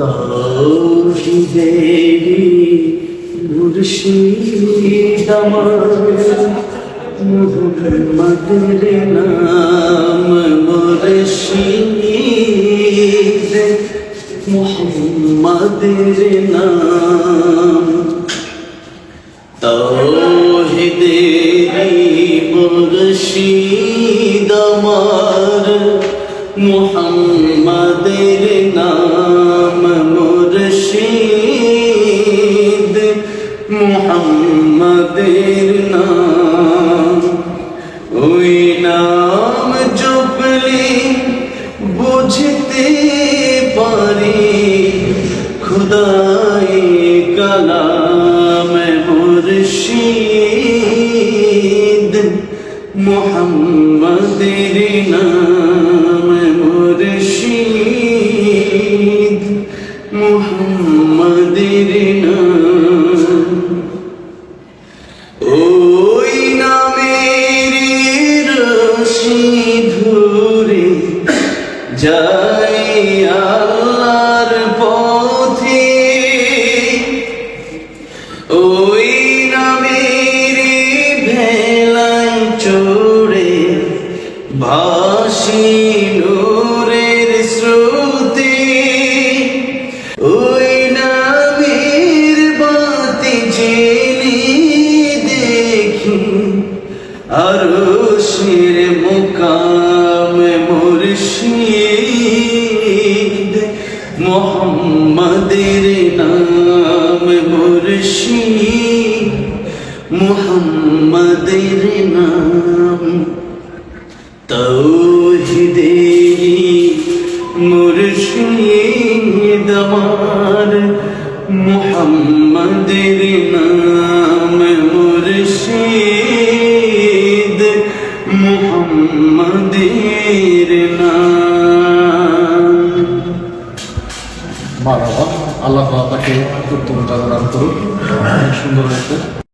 তৌহিদেরি মুর্শিদ আমার মুহাম্মদের নাম মুর্শিদ মুহাম্মদের নাম। তৌহিদেরি মুর্শিদ আমার মুহাম্মাদের নাম। মুহাম্মাদের নাম। ওই নাম জপলে বুঝতে পারি খুদাই কালাম মুর্শিদ। মোহাম্মদের নাম মুর্শিদ। মোহাম্মদের ধরে যাই আল্লাহর পথে। ওই নামের ভেলায় চড়ে ভাসি নূরের স্রোতে। ওই নামের বাতি জেনে দেখি আরও শির মুকাম মুর্শিদ মোহাম্মদের নাম মুর্শিদ মোহাম্মদের নাম তৌহিদেরি মুর্শিদ আমার মুহাম্মদের মুহাম্মদের নাম। বাবা আল্লাহ তাকে উত্তম দান করুন সুন্দর হয়েছে।